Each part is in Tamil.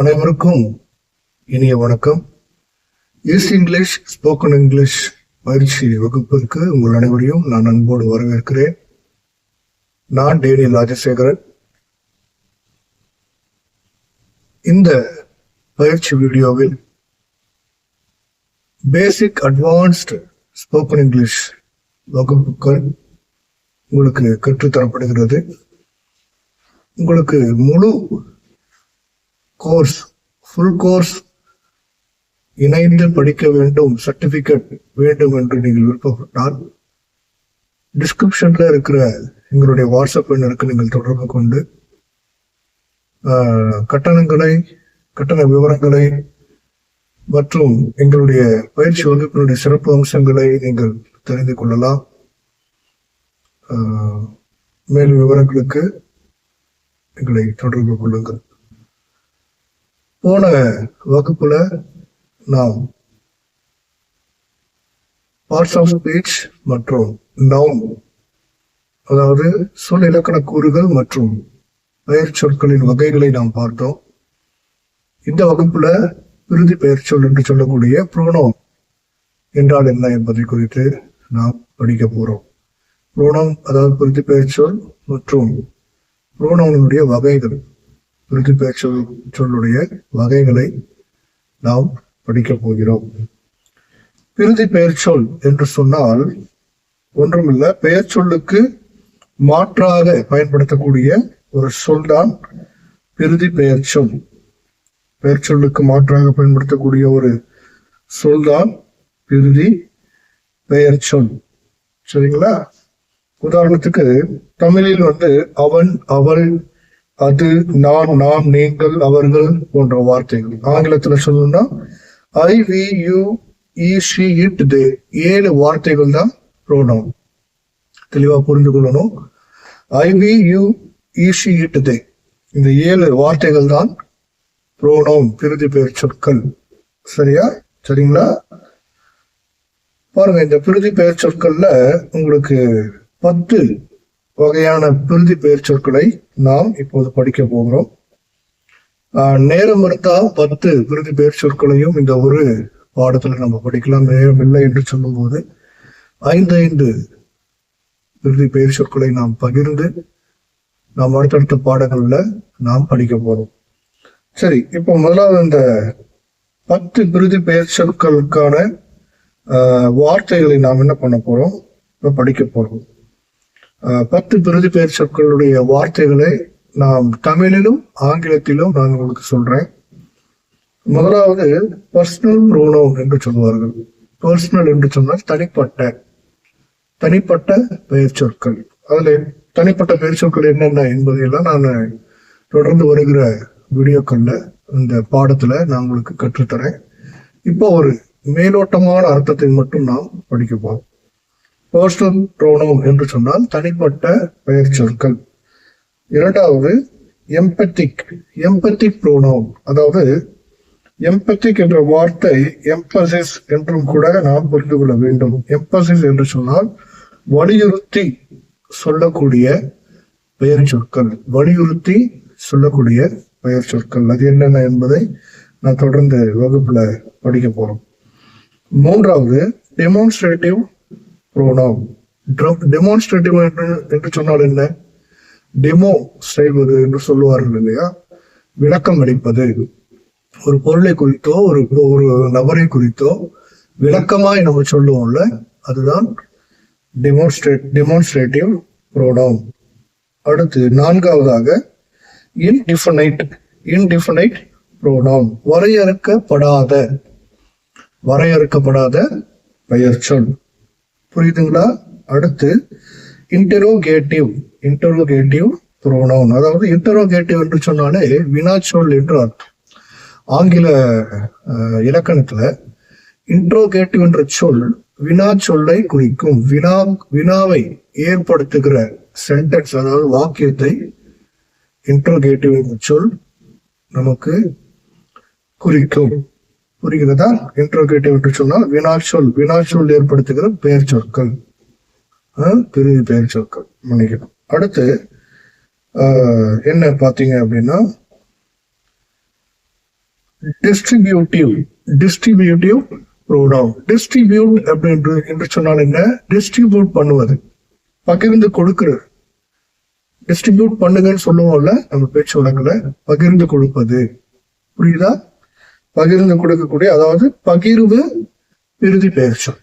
அனைவருக்கும் இனிய வணக்கம். ஈஸ்ட் இங்கிலீஷ் ஸ்போக்கன் இங்கிலீஷ் பயிற்சி வகுப்பிற்கு உங்கள் அனைவரையும் நான் அன்போடு வரவேற்கிறேன். நான் டேனி ராஜசேகரன். இந்த பயிற்சி வீடியோவில் பேசிக் அட்வான்ஸ்டு ஸ்போக்கன் இங்கிலீஷ் வகுப்புகள் உங்களுக்கு கற்றுத்தரப்படுகிறது. உங்களுக்கு முழு கோர்ஸ் ஃபுல் கோர்ஸ் இணைந்து படிக்க வேண்டும் சர்டிபிகேட் வேண்டும் என்று நீங்கள் விருப்பப்பட்டால் டிஸ்கிரிப்ஷனில் இருக்கிற எங்களுடைய வாட்ஸ்அப் எண்ணிற்கு நீங்கள் தொடர்பு கொண்டு கட்டணங்களை கட்டண விவரங்களை மற்றும் எங்களுடைய பயிற்சி வகுப்பினுடைய சிறப்பு அம்சங்களை நீங்கள் தெரிந்து கொள்ளலாம். மேலும் விவரங்களுக்கு எங்களை தொடர்பு கொள்ளுங்கள். போன வகுப்புல நாம் பார்ட்ஸ் ஆஃப் ஸ்பீச் மற்றும் நவுன் அதாவது சொல் இலக்கண கூறுகள் மற்றும் பெயர் சொற்களின் வகைகளை நாம் பார்த்தோம். இந்த வகுப்புல விருதி பெயர் சொல் என்று சொல்லக்கூடிய புரோணம் என்றால் என்ன என்பதை குறித்து நாம் படிக்க போறோம். ப்ரோனோம் அதாவது விருதி பெயர் சொல் மற்றும் ப்ரோனோனுடைய வகைகள். விருது சொல் சொல்லுடைய வகைகளை நாம் படிக்கப் போகிறோம். விருதி பெயர் சொல் என்று சொன்னால் ஒன்றுமில்ல பெயர் சொல்லுக்கு மாற்றாக பயன்படுத்தக்கூடிய ஒரு சொல்தான் பிரிதி பெயர் சொல் பெயர் சொல்லுக்கு மாற்றாக பயன்படுத்தக்கூடிய ஒரு சொல்தான் பிரிதி பெயர் சொல் சரிங்களா? உதாரணத்துக்கு தமிழில் வந்து அவன் அவள் அது நான் நாம் நீங்கள் அவர்கள் போன்ற வார்த்தைகள். ஆங்கிலத்துல சொல்லணும்னா I we you he she it they ஏழு வார்த்தைகள் தான் ப்ரோனவுன் தெளிவா புரிந்து கொள்ளணும். I we you he she it they இந்த ஏழு வார்த்தைகள் தான் ப்ரோனவுன் பிரிதி பெயர் சொற்கள். சரியா? சரிங்களா? பாருங்க இந்த பிரிதி பெயர் சொற்கள்ல உங்களுக்கு பத்து வகையான பிரிதி பெயர் சொற்களை நாம் இப்போது படிக்க போகிறோம். நேரம் இருந்தால் பத்து பிரதி பெயர் சொற்களையும் இந்த ஒரு பாடத்தில் நம்ம படிக்கலாம். நேரம் இல்லை என்று சொல்லும்போது ஐந்து ஐந்து பிரதி பெயர் சொற்களை நாம் பகிர்ந்து நாம் அடுத்தடுத்த பாடங்களில் நாம் படிக்க போகிறோம் சரி இப்போ முதலாவது இந்த பத்து பிரதி பெயர் சொற்களுக்கான வார்த்தைகளை நாம் என்ன பண்ண போகிறோம் இப்போ படிக்க போகிறோம் பத்து பிரதிபெயர் சொற்களுடைய வார்த்தைகளை நாம் தமிழிலும் ஆங்கிலத்திலும் நான் உங்களுக்கு சொல்றேன். முதலாவது பர்சனல் ரோனோ என்று சொல்வார்கள். பர்சனல் என்று சொன்னால் தனிப்பட்ட தனிப்பட்ட பெயர் சொற்கள். அதில் தனிப்பட்ட பெயர் சொற்கள் என்னென்ன என்பதையெல்லாம் நான் தொடர்ந்து வருகிற வீடியோக்களில் இந்த பாடத்தில் நான் உங்களுக்கு கற்றுத்தரேன். இப்போ ஒரு மேலோட்டமான அர்த்தத்தை மட்டும் நாம் படிக்க போகிறோம் பர்சனல் ப்ரோனோம் என்று சொன்னால் தனிப்பட்ட பெயர் சொற்கள் இரண்டாவது எம்பத்திக் எம்பத்திக் ப்ரோனோம் அதாவது எம்பத்திக் என்ற வார்த்தை எம்பசிஸ் என்றும் கூட நாம் புரிந்து கொள்ள வேண்டும். எம்பசிஸ் என்று சொன்னால் வலியுறுத்தி சொல்லக்கூடிய பெயர் சொற்கள் வலியுறுத்தி சொல்லக்கூடிய பெயர் சொற்கள் அது என்னென்ன என்பதை நான் தொடர்ந்து வகுப்புல படிக்க போறோம். மூன்றாவது டெமான்ஸ்ட்ரேட்டிவ் ப்ரோனாம் டெமான்ஸ்ட்ரேட்டிவ் என்று என்று சொன்னால் என்ன? டெமோ செய்வது என்று சொல்லுவார்கள் இல்லையா? விளக்கம் அளிப்பது. ஒரு பொருளை குறித்தோ ஒரு ஒரு நபரை குறித்தோ விளக்கமாய் நம்ம சொல்லுவோம்ல அதுதான் டெமோன்ஸ்ட்ரேட் டெமான்ஸ்ட்ரேட்டிவ் ப்ரோனாம் அடுத்து நான்காவதாக இன்டிஃபனைட் இன்டிஃபனைட் ப்ரோனாம் வரையறுக்கப்படாத வரையறுக்கப்படாத பெயர் சொல். புரியுதுங்களா? அடுத்து இன்டரோகேட்டிவ் இன்டரோகேட்டிவ் புரோனவுன் அதாவது இன்டரோகேட்டிவ் என்று சொன்னாலே வினாச்சொல் என்று அர்த்தம். ஆங்கில இலக்கணத்துல இன்ட்ரோகேட்டிவ் என்ற சொல் வினா சொல்லை குறிக்கும். வினா வினாவை ஏற்படுத்துகிற சென்டென்ஸ் அதாவது வாக்கியத்தை இன்ட்ரோகேட்டிவ் என்ற சொல் நமக்கு குறிக்கும். புரிகிறதா? இன்ட்ரோகேட்டிவ் என்று சொன்னால் வினாச்சொல் சொல் வினா சொல் ஏற்படுத்துகிற பெயர் சொற்கள் பிரிவு பெயர் சொற்கள் மன்னிக்கணும். அடுத்து ஆஹ், என்ன பார்த்தீங்க அப்படின்னா டிஸ்ட்ரிபியூட்டிவ் டிஸ்ட்ரிபியூட்டிவ் ப்ரோனவுன் டிஸ்ட்ரிபியூட் அப்படின்று என்று சொன்னால் என்ன? டிஸ்ட்ரிபியூட் பண்ணுவது. பகிர்ந்து கொடுக்கிறது. டிஸ்ட்ரிபியூட் பண்ணுங்கன்னு சொல்லுவோம்ல நம்ம பேச்சு வழக்கில் பகிர்ந்து கொடுப்பது. புரியுதா? பகிர்ந்து கொடுக்கக்கூடிய அதாவது பகிர்வு இறுதி பெயர்ச்சொல்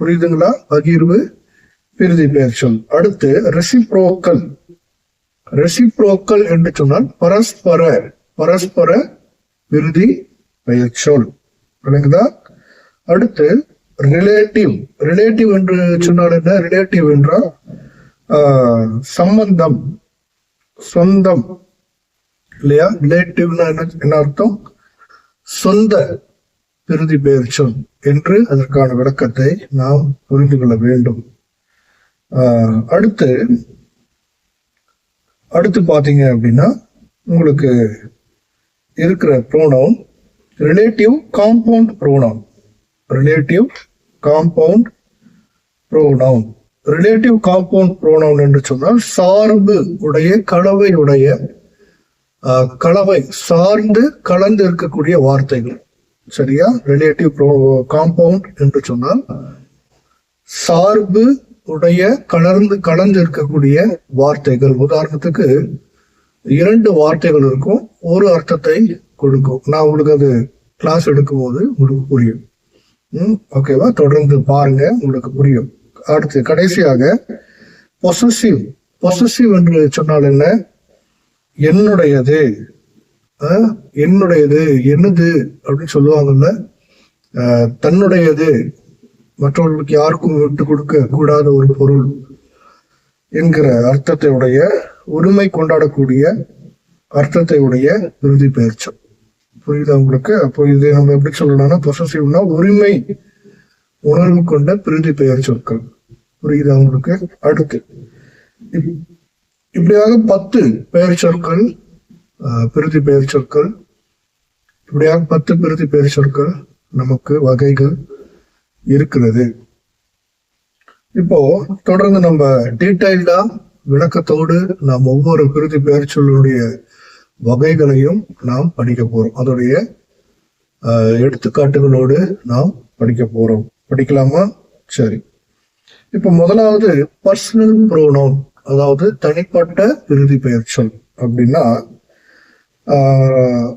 புரியுதுங்களா? பகிர்வு இறுதி பெயர்ச்சொல் அடுத்து ரெசிப்ரோக்கல் ரெசிப்ரோக்கல் என்று சொன்னால் பரஸ்பர பரஸ்பர விருதி பெயர்ச்சொல் சொல். அடுத்து ரிலேட்டிவ் ரிலேட்டிவ் என்று சொன்னால் என்ன? ரிலேட்டிவ் என்றால் சம்பந்தம் சொந்தம். இல்லையா? ரிலேட்டிவ்னா என்ன என்ன அர்த்தம்? சொந்த பிரிதி பெயர் சொல் என்று அதற்கான விளக்கத்தை நாம் புரிந்து கொள்ள வேண்டும். அடுத்து அடுத்து பார்த்தீங்க அப்படின்னா உங்களுக்கு இருக்கிற pronoun relative compound pronoun relative compound pronoun relative compound pronoun என்று சொன்னால் சார்பு உடைய கலவையுடைய கலவை சார்ந்து கலந்து இருக்கக்கூடிய வார்த்தைகள். சரியா? ரிலேட்டிவ் ப்ரோ காம்பவுண்ட் என்று சொன்னால் சார்பு உடைய கலர்ந்து கலந்து இருக்கக்கூடிய வார்த்தைகள். உதாரணத்துக்கு இரண்டு வார்த்தைகள் இருக்கும். ஒரு அர்த்தத்தை கொடுக்கும். நான் உங்களுக்கு அது கிளாஸ் எடுக்கும்போது உங்களுக்கு புரியும். ம் ஓகேவா தொடர்ந்து பாருங்க உங்களுக்கு புரியும். அடுத்து கடைசியாக பொசசிவ் பொசசிவ் என்று சொன்னால் என்ன? என்னுடையது என்னுடையது என்னது அப்படின்னு சொல்லுவாங்கல்ல? தன்னுடையது. மற்றவர்களுக்கு யாருக்கும் விட்டு கொடுக்க கூடாத ஒரு பொருள் என்கிற அர்த்தத்தை உடைய உரிமை கொண்டாடக்கூடிய அர்த்தத்தை உடைய விருதி பெயர்ச்சம் புரியுதா உங்களுக்கு? அப்போ இது நம்ம எப்படி சொல்லலாம்னா பொசசிவ்னா உரிமை உணர்வு கொண்ட பிரிதி பெயர் சொற்கள். புரியுதா உங்களுக்கு? அடுத்து. இப்படியாக பத்து பெயர் சொற்கள் பிரதி பிரிதி பெயர் சொற்கள் இப்படியாக பத்து பிரிதி பெயர் சொற்கள் நமக்கு வகைகள் இருக்கிறது. இப்போ தொடர்ந்து நம்ம டீட்டெயில்டா விளக்கத்தோடு நாம் ஒவ்வொரு பிரிதி பெயர் சொல்லுடைய வகைகளையும் நாம் படிக்க போறோம். அதோடைய எடுத்துக்காட்டுகளோடு நாம் படிக்க போறோம். படிக்கலாமா? சரி. இப்ப முதலாவது பர்சனல் ப்ரோனோன் அதாவது தனிப்பட்ட இறுதி பெயர் சொல் அப்படின்னா ஆஹ்,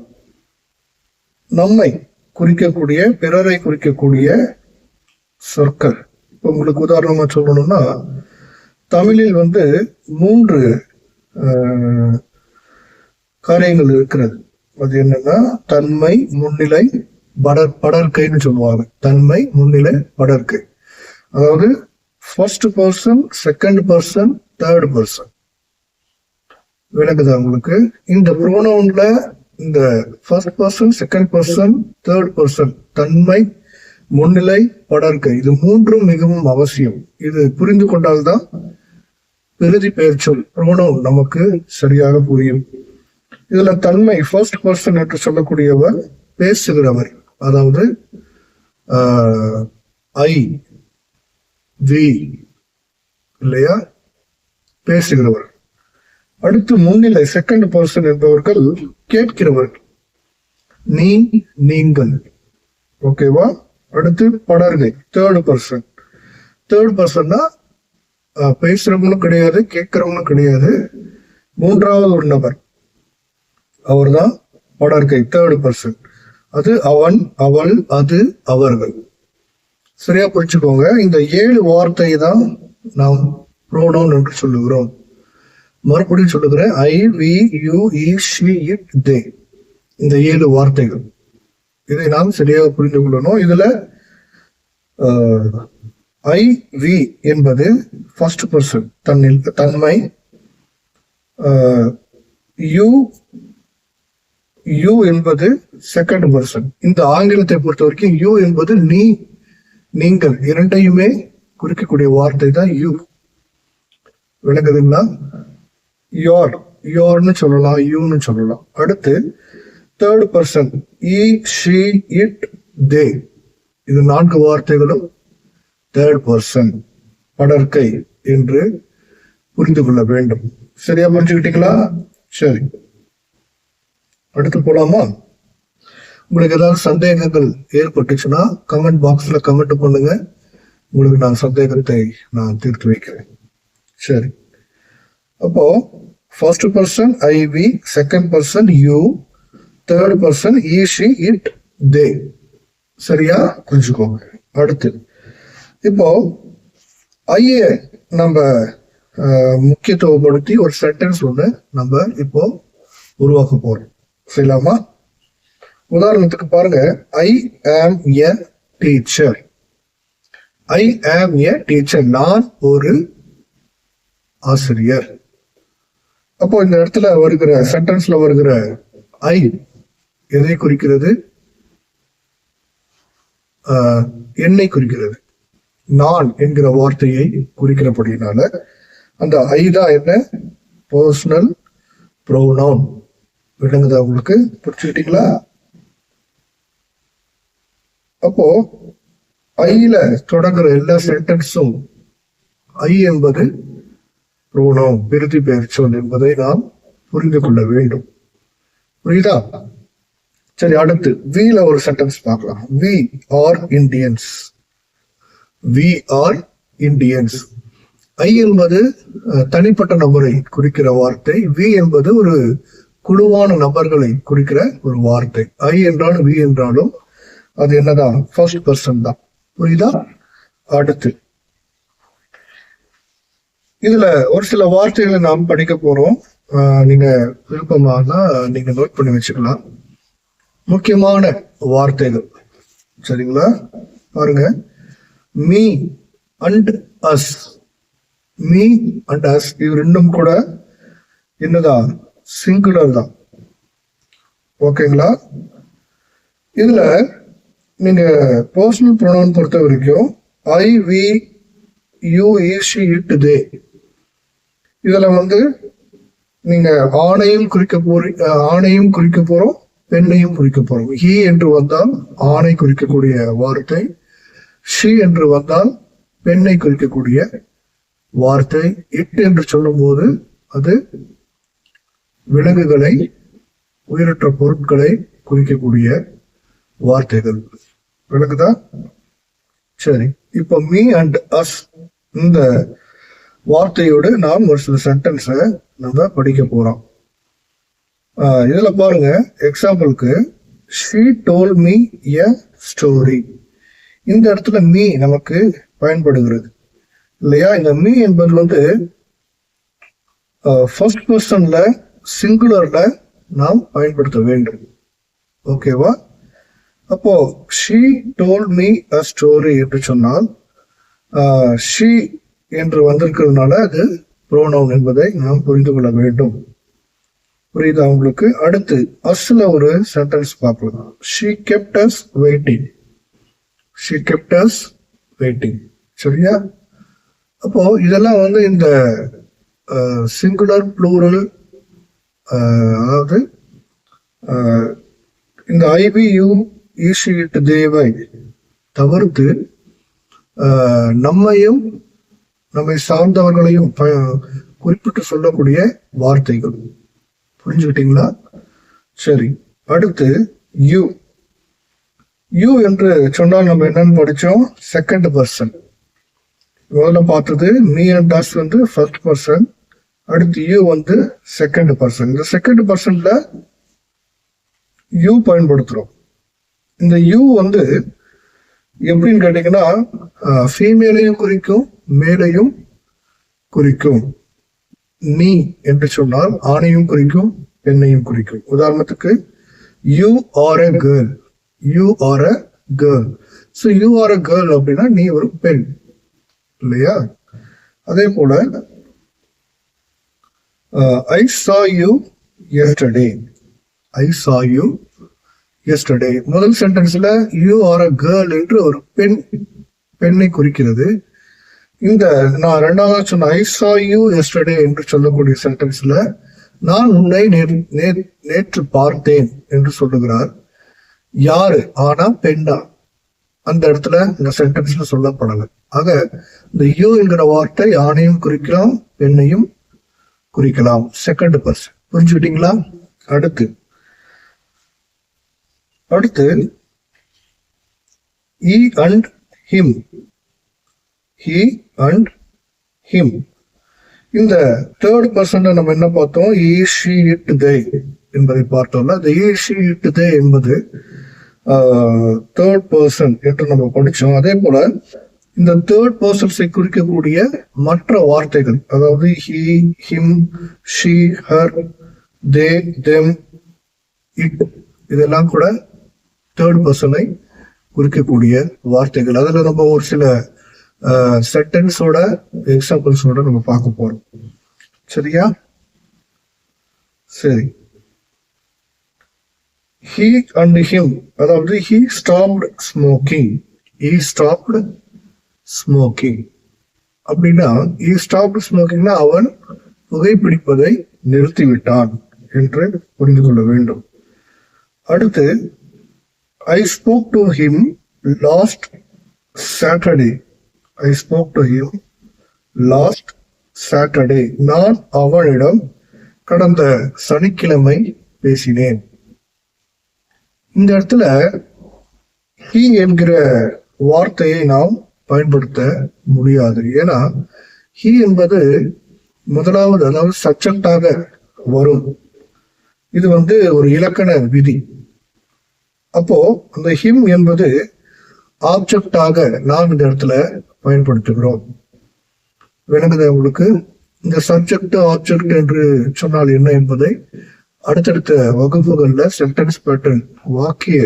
நம்மை குறிக்கக்கூடிய பிறரை குறிக்கக்கூடிய சொற்கள். இப்போ உங்களுக்கு உதாரணமா சொல்லணும்னா தமிழில் வந்து மூன்று ஆஹ், காரியங்கள் இருக்கிறது. அது என்னன்னா தன்மை முன்னிலை படர் படர்க்கைன்னு சொல்லுவாங்க. தன்மை முன்னிலை படர்க்கை அதாவது first person second person third person விளக்குதா உங்களுக்கு? இந்த ப்ரோனவுன்ல இந்த first person second person third person தன்மை முன்னிலை படர்க்கை. இது மூன்றும் மிகவும் அவசியம். இது புரிந்து கொண்டால்தான் பெருதி பெயர் சொல் ப்ரோனவுன் நமக்கு சரியாக புரியும். இதுல தன்மை ஃபர்ஸ்ட் பர்சன் என்று சொல்லக்கூடியவர் பேசுகிறவர். அதாவது ஐ. வி இல்லையா? பேசுகிறவர். அடுத்து முன்னிலை செகண்ட் பர்சன் என்பவர்கள் கேட்கிறவர்கள் நீ நீங்கள். ஓகேவா அடுத்து படர்கை தேர்ட் பர்சன் தேர்ட் பர்சன்னா பேசுறவங்களும் கிடையாது கேட்கிறவங்களும் கிடையாது. மூன்றாவது ஒரு நபர். அவர்தான் படர்கை தேர்ட் பர்சன் அது அவன் அவள் அது அவர்கள். சரியா புரிச்சுக்கோங்க இந்த ஏழு வார்த்தை தான் நாம் ப்ரோனோன் என்று சொல்லுகிறோம். மறுபடியும் சொல்லுகிறேன். I we you he she it they இந்த ஏழு வார்த்தைகள். இதை நாம் சரியாக புரிந்து கொள்ளணும். இதுல ஐ வி என்பது ஃபர்ஸ்ட் பர்சன் தன்னில் தன்மை. யூ யூ என்பது செகண்ட் பர்சன் இந்த ஆங்கிலத்தை பொறுத்த வரைக்கும் யூ என்பது நீ நீங்கள் இரண்டையுமே குறிக்கக்கூடிய வார்த்தை தான் யூ விளங்குதுங்களா? யோர் யோர்னு சொல்லலாம் யூன்னு சொல்லலாம். அடுத்து third person he she it they இது நான்கு வார்த்தைகளும் தேர்ட் பர்சன் படற்கை என்று புரிந்து கொள்ள வேண்டும். சரியா புரிஞ்சுக்கிட்டீங்களா? சரி. அடுத்து போலாமா? உங்களுக்கு ஏதாவது சந்தேகங்கள் ஏற்பட்டுச்சுன்னா கமெண்ட் பாக்ஸில் கமெண்ட் பண்ணுங்க. உங்களுக்கு நான் சந்தேகத்தை நான் தீர்த்து வைக்கிறேன். சரி. அப்போ first person I we second person you third person he she it they சரியா? புரிஞ்சுக்கோங்க. அடுத்து. இப்போ ஐயே நம்ம முக்கியத்துவப்படுத்தி ஒரு சென்டென்ஸ் ஒன்று நம்ம இப்போ உருவாக்க போறோம். செய்யலாமா உதாரணத்துக்கு பாருங்க. ஐ ஆம் எ டீச்சர் ஐ ஆம் எ டீச்சர் நான் ஒரு ஆசிரியர். அப்போ இந்த இடத்துல வருகிற சென்டென்ஸ்ல வருகிற ஐ எதை குறிக்கிறது? என்னை குறிக்கிறது. நான் என்கிற வார்த்தையை குறிக்கிறபடினால அந்த ஐ தான் என்ன? பர்சனல் ப்ரோனவுன் விளங்குதா உங்களுக்கு? புரிச்சுக்கிட்டீங்களா அப்போ ஐல தொடங்குற எல்லா சென்டென்ஸும் ஐ என்பது ப்ரோனவுன் விருதி பெயர் என்பதை நாம் புரிந்து கொள்ள வேண்டும். புரியுதா? சரி அடுத்து வீல ஒரு சென்டென்ஸ் பார்க்கலாம். We are Indians we are Indians I என்பது தனிப்பட்ட நபரை குறிக்கிற வார்த்தை. வி என்பது ஒரு குழுவான நபர்களை குறிக்கிற ஒரு வார்த்தை. ஐ என்றாலும் வி என்றாலும் அது என்னதான் ஃபர்ஸ்ட் பர்சன் தான். புரியுதா? அடுத்து. இதுல ஒரு சில வார்த்தைகளை நாம் படிக்க போறோம். அஹ், நீங்க தான் நீங்க நோட் பண்ணி வச்சுக்கலாம். முக்கியமான வார்த்தைகள். சரிங்களா? பாருங்க. Me and us me and us இது ரெண்டும் கூட என்னதான் சிங்குலர் தான். ஓகேங்களா இதுல நீங்கள் பர்சனல் ப்ரொனவுன் பொறுத்த வரைக்கும் I we you he she it they இதில் வந்து நீங்கள் ஆணையும் குறிக்க போறீ ஆணையும் குறிக்க போகிறோம் பெண்ணையும் குறிக்க போகிறோம் ஹி என்று வந்தால் ஆணை குறிக்கக்கூடிய வார்த்தை. ஷி என்று வந்தால் பெண்ணை குறிக்கக்கூடிய வார்த்தை. இட் என்று சொல்லும்போது அது விலங்குகளை உயிரற்ற பொருட்களை குறிக்கக்கூடிய வார்த்தைகள். விளக்குதா? சரி. இப்போ மீ அண்ட் அஸ் இந்த வார்த்தையோடு நாம் ஒரு சில சென்டென்ஸை நம்ம படிக்க போறோம். இதில் பாருங்க. எக்ஸாம்பிளுக்கு she told me a story இந்த இடத்துல மீ நமக்கு பயன்படுகிறது. இல்லையா? இந்த மீ என்பது வந்து ஃபர்ஸ்ட் பர்சனில் சிங்குலரில் நாம் பயன்படுத்த வேண்டும். ஓகேவா அப்போ she told me a story என்று சொன்னால் ஷீ என்று வந்திருக்கிறதுனால அது ப்ரோனவுன் என்பதை நாம் புரிந்து கொள்ள வேண்டும். புரியுதா உங்களுக்கு? அடுத்து அஸ்ல ஒரு சென்டென்ஸ் பார்க்கலாம். She kept us waiting she kept us waiting சரியா? அப்போ இதெல்லாம் வந்து இந்த சிங்குலர் ப்ளூரல் அதாவது இந்த ஐபியூ ஈஷிட் தேவை தவிர்த்து நம்மையும் நம்மை சார்ந்தவர்களையும் ப- குறிப்பிட்டு சொல்லக்கூடிய வார்த்தைகள். புரிஞ்சுக்கிட்டீங்களா? சரி அடுத்து யூ. யூ என்று சொன்னால் நம்ம என்னன்னு படித்தோம் செகண்ட் பர்சன் முதல்ல பார்த்தது மீ அண்ட் டாஸ் வந்து ஃபர்ஸ்ட் பர்சன் அடுத்து யூ வந்து செகண்ட் பர்சன் இந்த செகண்ட் பர்சன்ல யூ பயன்படுத்துகிறோம் இந்த யூ வந்து எப்படின்னு கேட்டீங்கன்னா ஃபீமேலையும் குறிக்கும் மேலையும் குறிக்கும். நீ என்று சொன்னால் ஆணையும் குறிக்கும் பெண்ணையும் குறிக்கும். உதாரணத்துக்கு you are a girl you are a girl so you are a girl அப்படின்னா நீ ஒரு பெண். இல்லையா? அதே போல ஐ சா யூ எஸ்டர்டே ஐ சா யூ எஸ்டர்டே முதல் சென்டென்ஸ்ல யூ ஆர் அ கேர்ள் என்று ஒரு பெண் பெண்ணை குறிக்கிறது. இந்த நான் ரெண்டாவது சொன்ன ஐ சா யூ எஸ்டர்டே என்று சொல்லக்கூடிய சென்டென்ஸ்ல நான் உன்னை நேர் நே- நேற்று பார்த்தேன் என்று சொல்லுகிறார். யாரு? ஆனா பெண்ணா அந்த இடத்துல இந்த சென்டென்ஸ்ல சொல்லப்படலை. ஆக இந்த யூ என்கிற வார்த்தை ஆணையும் குறிக்கலாம் பெண்ணையும் குறிக்கலாம். செகண்ட் பர்சன் புரிஞ்சுக்கிட்டீங்களா? அடுத்து. அடுத்து he and him he and him இந்த தேர்ட் பர்சன்ட நம்ம என்ன பார்த்தோம்? ஈ ஷி இட் தே என்பதை பார்த்தோம்ல. இந்த ஈ ஷி இட் தே என்பது தேர்ட் பர்சன் என்று நம்ம படித்தோம் அதே போல இந்த தேர்ட் பர்சன்ஸை குறிக்கக்கூடிய மற்ற வார்த்தைகள் அதாவது he him she her they them it இதெல்லாம் கூட தேர்ட் பர்சனை குறிக்கக்கூடிய வார்த்தைகள். அதில் நம்ம ஒரு சில சென்டென்ஸோட எக்ஸாம்பிள்ஸோட நம்ம பார்க்க போகிறோம் சரியா? சரி. ஹீ அண்ட் ஹிம் அதாவது he stopped smoking he stopped smoking அப்படின்னா ஈ ஸ்டாப்டு ஸ்மோக்கிங்னா அவன் புகைப்பிடிப்பதை நிறுத்திவிட்டான் என்று புரிந்து கொள்ள வேண்டும். அடுத்து I spoke to him last Saturday I spoke to him last Saturday நான் அவனிடம் கடந்த சனிக்கிழமை பேசினேன். இந்த இடத்துல ஹீ என்கிற வார்த்தையை நாம் பயன்படுத்த முடியாது. ஏன்னா ஹீ என்பது முதலாவது அதாவது சப்ஜெக்டாக வரும். இது வந்து ஒரு இலக்கண விதி. அப்போ அந்த ஹிம் என்பது ஆப்ஜெக்டாக நாம் இந்த இடத்துல பயன்படுத்துகிறோம். விளங்குது உங்களுக்கு? இந்த சப்ஜெக்ட் ஆப்ஜெக்ட் என்று சொன்னால் என்ன என்பதை அடுத்தடுத்த வகுப்புகளில் சென்டென்ஸ் பேட்டர்ன் வாக்கிய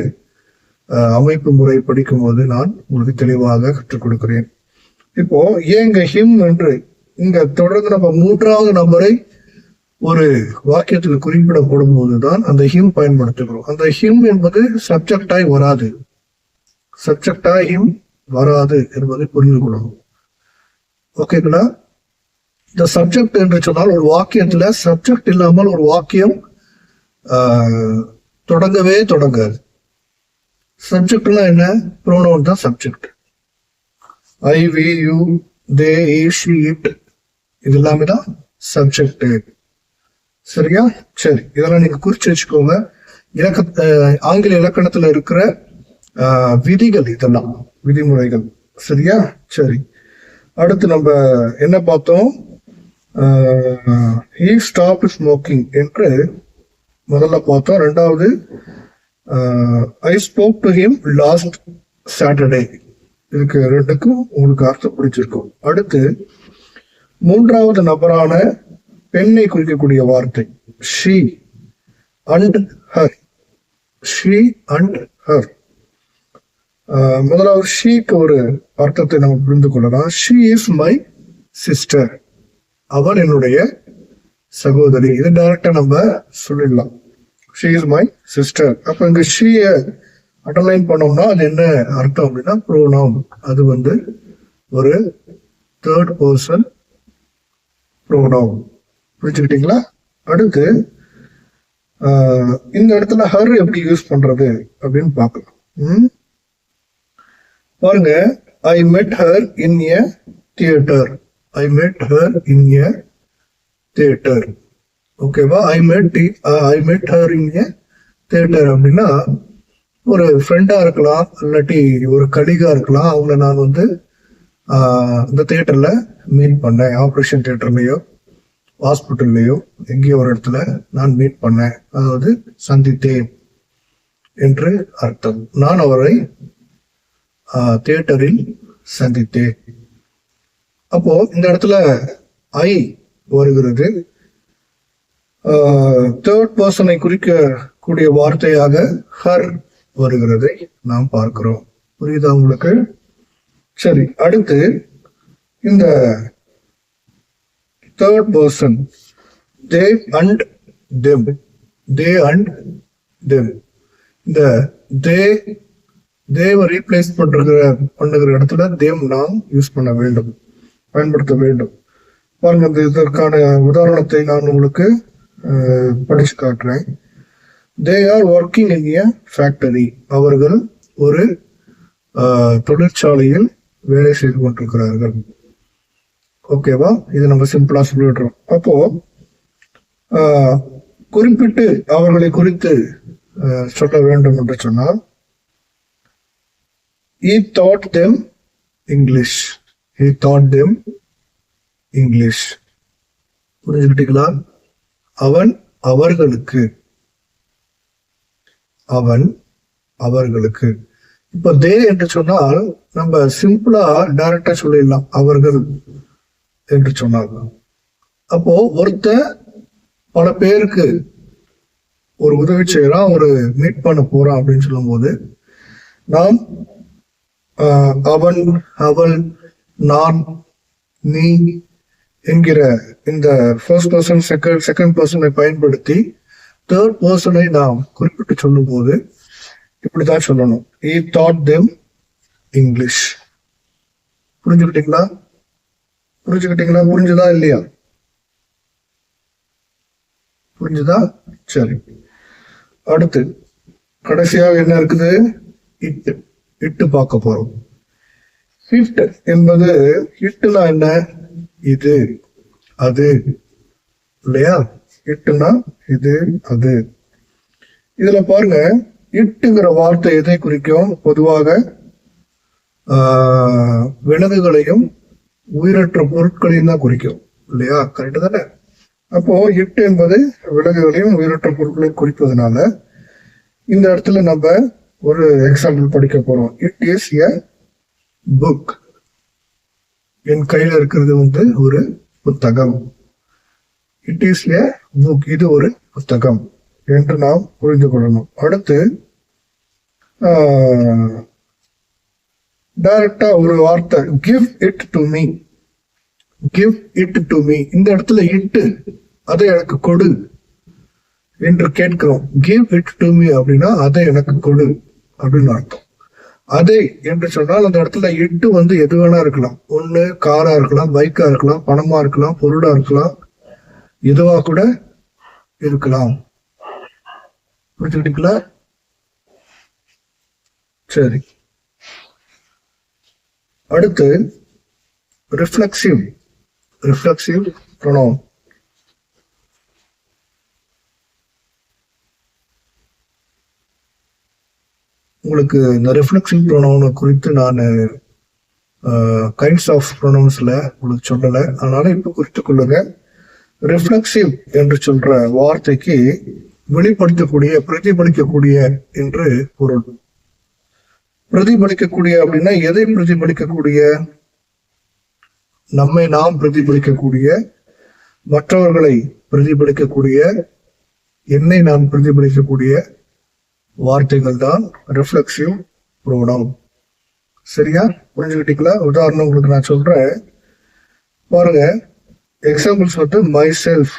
அமைப்பு முறை படிக்கும்போது நான் உங்களுக்கு தெளிவாக கற்றுக் கொடுக்கிறேன். இப்போ ஏங்க ஹிம் என்று இங்க தொடர்ந்து நம்ம மூன்றாவது நபரை ஒரு வாக்கியத்தில் குறிப்பிடப்படும் போதுதான் அந்த ஹிம் பயன்படுத்துகிறோம். அந்த ஹிம் என்பது சப்ஜெக்டாய் வராது. சப்ஜெக்டாய் ஹிம் வராது என்பதை புரிந்து கொள்ளணும் ஓகேங்களா இந்த சப்ஜெக்ட் என்று சொன்னால் ஒரு வாக்கியத்துல சப்ஜெக்ட் இல்லாமல் ஒரு வாக்கியம் தொடங்கவே தொடங்காது. சப்ஜெக்ட்னா என்ன? ப்ரோனவுன் தான் subject I we you they she it இது எல்லாமே தான் சப்ஜெக்ட் சரியா? சரி இதெல்லாம் நீங்க குறிச்சு வச்சுக்கோங்க. இலக்க ஆங்கில இலக்கணத்துல இருக்கிற விதிகள் இதெல்லாம் விதிமுறைகள். சரியா? சரி. அடுத்து நம்ம என்ன பார்த்தோம்? ஹீ ஸ்டாப் ஸ்மோக்கிங் என்று முதல்ல பார்த்தோம். ரெண்டாவது I spoke to him last Saturday இதுக்கு ரெண்டுக்கும் உங்களுக்கு அர்த்தம் பிடிச்சிருக்கும் அடுத்து மூன்றாவது நபரான பெண்ணை குறிக்கக்கூடிய வார்த்தை. She and her she and her முதலாவது ஷீக்கு ஒரு அர்த்தத்தை நம்ம புரிந்து கொள்ளலாம். ஷீ இஸ் மை சிஸ்டர் அவள் என்னுடைய சகோதரி. இது டைரக்டா நம்ம சொல்லிடலாம். ஷீ இஸ் மை சிஸ்டர் அப்ப இங்க ஷீய அண்டர்லைன் பண்ணோம்னா அது என்ன அர்த்தம் அப்படின்னா ப்ரோனவுன் அது வந்து ஒரு தேர்ட் பர்சன் ப்ரோனவுன் புரிஞ்சுக்கிட்டீங்களா? அடுத்து இந்த இடத்துல ஹர் எப்படி யூஸ் பண்றது அப்படின்னு பார்க்கலாம். ம்? பாருங்க ஐ மெட் ஹர் இன் எ தியேட்டர் ஐ மெட் ஹர் இன் எ தியேட்டர் ஓகேவா ஐ மெட் ஐ மெட் ஹர் இன் எ தியேட்டர் அப்படின்னா ஒரு ஃப்ரெண்டா இருக்கலாம் இல்லாட்டி ஒரு கலிகா இருக்கலாம். அவங்கள நான் வந்து இந்த தியேட்டர்ல மீட் பண்ணேன். ஆப்ரேஷன் தியேட்டர்லயோ ஹாஸ்பிட்டல்லையோ எங்கேயோ ஒரு இடத்துல நான் மீட் பண்ணேன். அதாவது சந்தித்தேன் என்று அர்த்தம். நான் அவரை தியேட்டரில் சந்தித்தேன். அப்போ இந்த இடத்துல ஐ வருகிறது. தேர்ட் பர்சனை குறிக்கக்கூடிய வார்த்தையாக ஹர் வருகிறதை நாம் பார்க்கிறோம். புரியுதா உங்களுக்கு? சரி அடுத்து இந்த third person they and them they and them இந்த தே தேவை ரீப்ளேஸ் பண்ணுற பண்ணுகிற இடத்துல தேம் நாம் யூஸ் பண்ண வேண்டும். பயன்படுத்த வேண்டும். பாருங்க இந்த இதற்கான உதாரணத்தை நான் உங்களுக்கு படிச்சு காட்டுறேன். They are working in a factory அவர்கள் ஒரு தொழிற்சாலையில் வேலை செய்து கொண்டிருக்கிறார்கள். ஓகேவா? இது நம்ம சிம்பிளா சொல்லிடுறோம். அப்போ ஆஹ், குறிப்பிட்டு அவர்களை குறித்து சொல்ல வேண்டும் என்று சொன்னால் he taught them English he taught them English புரிஞ்சுக்கிட்டீங்களா அவன் அவர்களுக்கு அவன் அவர்களுக்கு. இப்ப தே என்று சொன்னால் நம்ம சிம்பிளா டைரக்டா சொல்லிடலாம். அவர்கள். என்று சொன்னாங்க அப்போ ஒருத்தன் பல பேருக்கு ஒரு உதவி செய்யறான் ஒரு மீட் பண்ண போறான் அப்படின்னு சொல்லும்போது நாம் அவன் அவள் நான் நீ என்கிற இந்த ஃபர்ஸ்ட் பர்சன் செகண்ட் செகண்ட் பர்சனை பயன்படுத்தி தேர்ட் பர்சனை நாம் குறிப்பிட்டு சொல்லும்போது இப்படிதான் சொல்லணும். ஈ தாட் தெம் இங்கிலீஷ் புரிஞ்சுக்கிட்டீங்களா? புரிஞ்சுக்கிட்டீங்களா? புரிஞ்சுதா இல்லையா? புரிஞ்சுதா? சரி. அடுத்து கடைசியாக என்ன இருக்குது? இட்டு. இட்டு பார்க்க போறோம். ஹிட் என்பது ஹிட்டுனா என்ன? இது அது. இல்லையா? இட்டுனா இது அது. இதுல பாருங்க இட்டுங்கிற வார்த்தை எதை குறிக்கும்? பொதுவாக விலங்குகளையும் உயிரற்ற பொருட்களையும் தான் குறிக்கும். இல்லையா? கரெக்டு தானே? அப்போ எட்டு என்பது விலங்குகளையும் உயிரற்ற பொருட்களையும் குறிப்பதனால இந்த இடத்துல நம்ம ஒரு எக்ஸாம்பிள் படிக்க போறோம். இட் இஸ் எ புக் என் கையில இருக்கிறது வந்து ஒரு புத்தகம். இட் இஸ் எ புக் இது ஒரு புத்தகம். என்று நாம் புரிந்து கொள்ளணும். அடுத்து டைரக்டா ஒரு வார்த்தை. Give it to me give it to me இந்த இடத்துல இட்டு அதை எனக்கு கொடு என்று கேட்கிறோம். கிவ் இட் டு மீ அப்படின்னா அதை எனக்கு கொடு அப்படின்னு அர்த்தம். அதை என்று சொன்னால் அந்த இடத்துல இட்டு வந்து எது வேணா இருக்கலாம். ஒண்ணு காரா இருக்கலாம் பைக்கா இருக்கலாம் பணமா இருக்கலாம் பொருளா இருக்கலாம் எதுவா கூட இருக்கலாம். புரிஞ்சுக்கிட்டீங்களா? சரி. அடுத்து ரிஃப்ளெக்சிவ் ரிஃப்ளெக்சிவ் ப்ரொனோம் உங்களுக்கு இந்த ரிஃப்ளெக்சிவ் ப்ரொனவுன் குறித்து நான் கைண்ட்ஸ் ஆஃப் ப்ரொனவுன்ஸ்ல உங்களுக்கு சொல்லலை. அதனால் இப்போ குறித்து கொள்ளுங்க. ரிஃப்ளெக்சிவ் என்று சொல்கிற வார்த்தைக்கு வெளிப்படுத்தக்கூடிய பிரதிபலிக்கக்கூடிய என்று பொருள். பிரதிபலிக்கக்கூடிய அப்படின்னா எதை பிரதிபலிக்கக்கூடிய? நம்மை நாம் பிரதிபலிக்கக்கூடிய மற்றவர்களை பிரதிபலிக்கக்கூடிய என்னை நான் பிரதிபலிக்கக்கூடிய வார்த்தைகள் தான் ரிஃப்ளெக்சிவ் ப்ரோனம் சரியா? புரிஞ்சுக்கிட்டீங்களா? உதாரணம் உங்களுக்கு நான் சொல்றேன். பாருங்க எக்ஸாம்பிள்ஸ் வந்து myself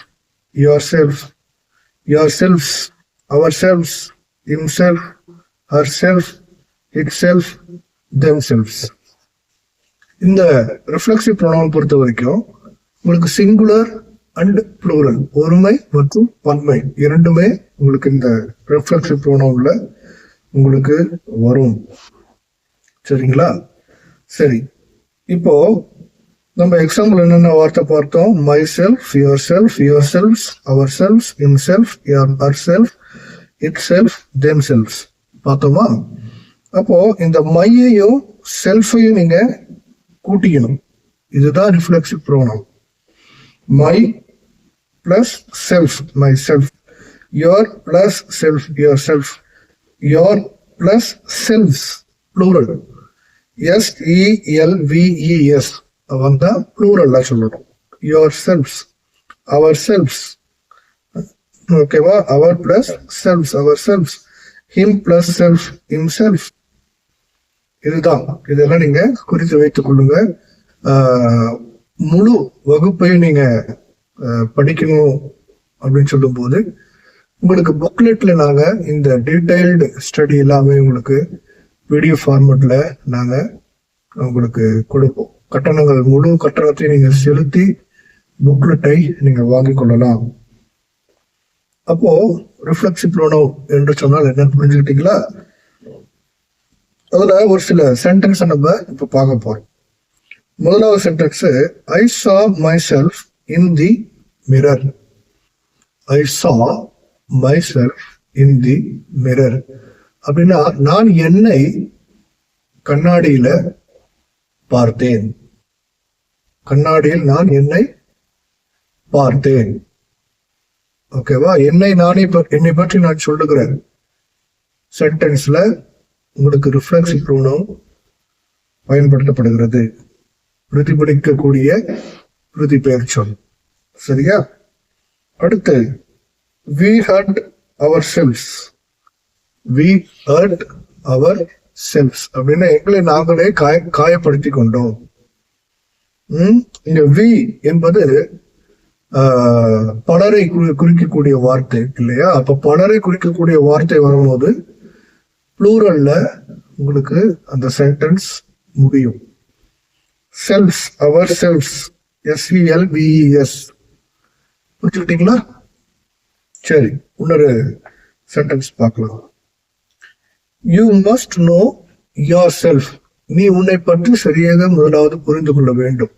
yourself yourselves ourselves himself herself itself themselves இந்த ரிஃப்ளெக்சிவ் ப்ரொனவுன் பொறுத்த வரைக்கும் உங்களுக்கு சிங்குலர் அண்ட் ப்ளூரல் ஒருமை மற்றும் பன்மை. இரண்டுமே உங்களுக்கு இந்த ரிஃப்ளெக்சிவ் ப்ரோனவுன்ல உங்களுக்கு வரும். சரிங்களா? சரி. இப்போ நம்ம எக்ஸாம்பிள் என்னென்ன வார்த்தை பார்த்தோம்? Myself yourself yourselves ourself himself your herself itself themselves பார்த்தோமா? அப்போ இந்த மையையும் செல்ஃபையும் நீங்க கூட்டிக்கணும். இதுதான் reflexive pronoun my plus self myself your plus self yourself your plus selves plural S E L V E S வந்தா ப்ளூரல்ல சொல்லணும் யோர் செல்ஃப்ஸ் அவர் செல்ஃப்ஸ் ஓகேவா our plus selves ourselves him plus self himself இதுதான். இதெல்லாம் நீங்க குறித்து வைத்துக் கொள்ளுங்க. முழு வகுப்பையும் நீங்க படிக்கணும் அப்படின்னு சொல்லும்போது உங்களுக்கு புக்லெட்ல நாங்க இந்த டீடைல்டு ஸ்டடி எல்லாமே உங்களுக்கு வீடியோ ஃபார்மெட்ல நாங்க உங்களுக்கு கொடுப்போம். கட்டணங்கள் முழு கட்டணத்தை நீங்க செலுத்தி புக்லெட்டை நீங்க வாங்கிக் கொள்ளலாம். அப்போ ரிஃப்ளெக்சிவ் என்று சொன்னால் என்ன? புரிஞ்சுக்கிட்டீங்களா? அதில் ஒரு சில சென்டென்ஸை நம்ம இப்போ பார்க்க போகிறோம் முதலாவது sentence I saw myself in the mirror I saw myself in the mirror அப்படின்னா நான் என்னை கண்ணாடியில பார்த்தேன். கண்ணாடியில் நான் என்னை பார்த்தேன். ஓகேவா என்னை நானே என்னை பற்றி நான் சொல்லுகிறேன் சென்டென்ஸ்ல உங்களுக்கு ரிஃப்ளெக்சிவ் ப்ரோனவுன் பயன்படுத்தப்படுகிறது. பிரதிபலிக்கக்கூடிய பிரதிபெயர் சொல். சரியா? அடுத்து we hurt ourselves we hurt ourselves அப்படின்னா எங்களை நாங்களே காய காயப்படுத்தி கொண்டோம்? இங்க வி என்பது பலரை குறி- குறிக்கக்கூடிய வார்த்தை இல்லையா? அப்ப பலரை குறிக்கக்கூடிய வார்த்தை வரும்போது ப்ளூரல்ல உங்களுக்கு அந்த சென்டென்ஸ் முடியும். Selves ourselves S V L V E S வச்சுக்கிட்டீங்களா சரி இன்னொரு சென்டென்ஸ் பார்க்கலாம். You must know yourself நீ உன்னை பற்றி சரியாக முதலாவது புரிந்து கொள்ள வேண்டும்.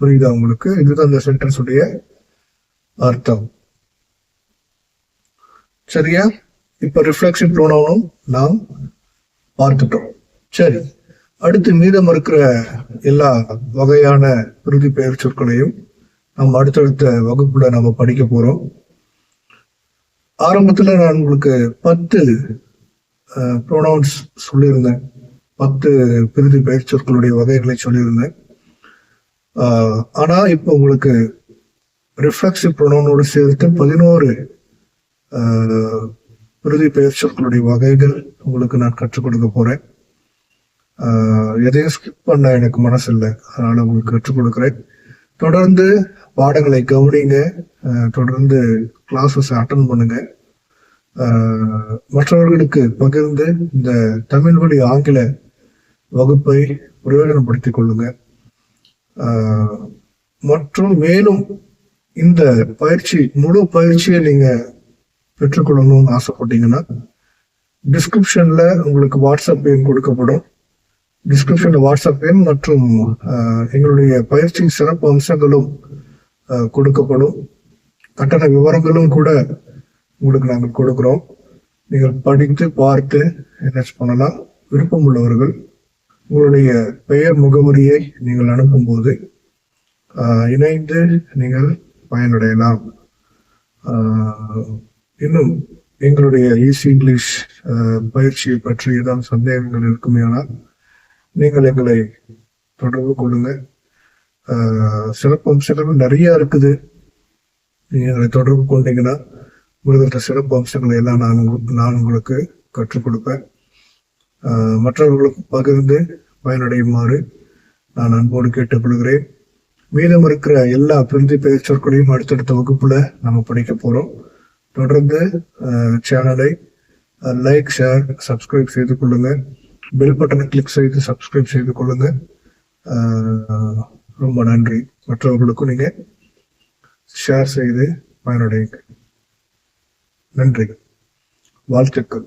புரியுதா உங்களுக்கு? இதுதான் அந்த சென்டென்ஸ் உடைய அர்த்தம். சரியா? இப்ப ரிஃப்ளெக்ஷன் ப்ரோனவுனும் நாம் பார்த்துட்டோம். சரி அடுத்து மீதம் இருக்கிற எல்லா வகையான பிரதி பெயர் சொற்களையும் நாம் அடுத்தடுத்த வகுப்புல நம்ம படிக்க போறோம். ஆரம்பத்துல நான் உங்களுக்கு பத்து ப்ரோனவுன்ஸ் சொல்லியிருந்தேன். பத்து பிரதி பெயர் சொற்களுடைய வகைகளை சொல்லியிருந்தேன். ஆனா இப்போ உங்களுக்கு ரிஃப்ளெக்சிவ் ப்ரொனவுனோடு சேர்த்து பதினோரு பிரதி பெயர் சொற்களுடைய வகைகள் உங்களுக்கு நான் கற்றுக் கொடுக்க போறேன். எதையும் ஸ்கிப் பண்ண எனக்கு மனசு இல்லை அதனால உங்களுக்கு கற்றுக் கொடுக்குறேன். தொடர்ந்து பாடங்களை கவனிங்க. தொடர்ந்து கிளாஸஸ் அட்டன் பண்ணுங்க. மற்றவர்களுக்கு பகிர்ந்து இந்த தமிழ் வழி ஆங்கில வகுப்பை பிரயோஜனப்படுத்திக் கொள்ளுங்க. மற்றும் மேலும் இந்த பயிற்சி முழு பயிற்சியை நீங்கள் பெற்றுக்கொள்ளணும்னு ஆசைப்பட்டீங்கன்னா டிஸ்கிரிப்ஷனில் உங்களுக்கு வாட்ஸ்அப் எண் கொடுக்கப்படும். டிஸ்கிரிப்ஷனில் வாட்ஸ்அப் எண் மற்றும் எங்களுடைய பயிற்சி சிறப்பு அம்சங்களும் கொடுக்கப்படும். கட்டண விவரங்களும் கூட உங்களுக்கு நாங்கள் கொடுக்குறோம். நீங்கள் படித்து பார்த்து என்ன பண்ணலாம். விருப்பம் உள்ளவர்கள் உங்களுடைய பெயர் முகவரியை நீங்கள் அனுப்பும்போது இணைந்து நீங்கள் பயனடையலாம். ஆஹ், இன்னும் எங்களுடைய ஈஸி இங்கிலீஷ் பயிற்சியை பற்றி ஏதாவது சந்தேகங்கள் இருக்குமேனால் நீங்கள் எங்களை தொடர்பு கொள்ளுங்க. சிறப்பு அம்சங்கள் நிறையா இருக்குது. நீங்கள் எங்களை தொடர்பு கொண்டீங்கன்னா உங்களுக்கு சிறப்பு அம்சங்களை எல்லாம் நான் உங்க- நான் உங்களுக்கு கற்றுக் கொடுப்பேன். மற்றவர்களுக்கு பகிர்ந்து பயனடையுமாறு நான் அன்போடு கேட்டுக்கொள்கிறேன். மீதம் இருக்கிற எல்லா பிரதி பெயர் சொற்களையும் அடுத்தடுத்த வகுப்புல நம்ம படிக்க போறோம். தொடர்ந்து சேனலை லைக் ஷேர் சப்ஸ்கிரைப் செய்து கொள்ளுங்க. பெல் பட்டனை கிளிக் செய்து சப்ஸ்கிரைப் செய்து கொள்ளுங்க. ரொம்ப நன்றி. மற்றவர்களுக்கும் நீங்க ஷேர் செய்து பயனடையுங்க நன்றி. வாழ்த்துக்கள்.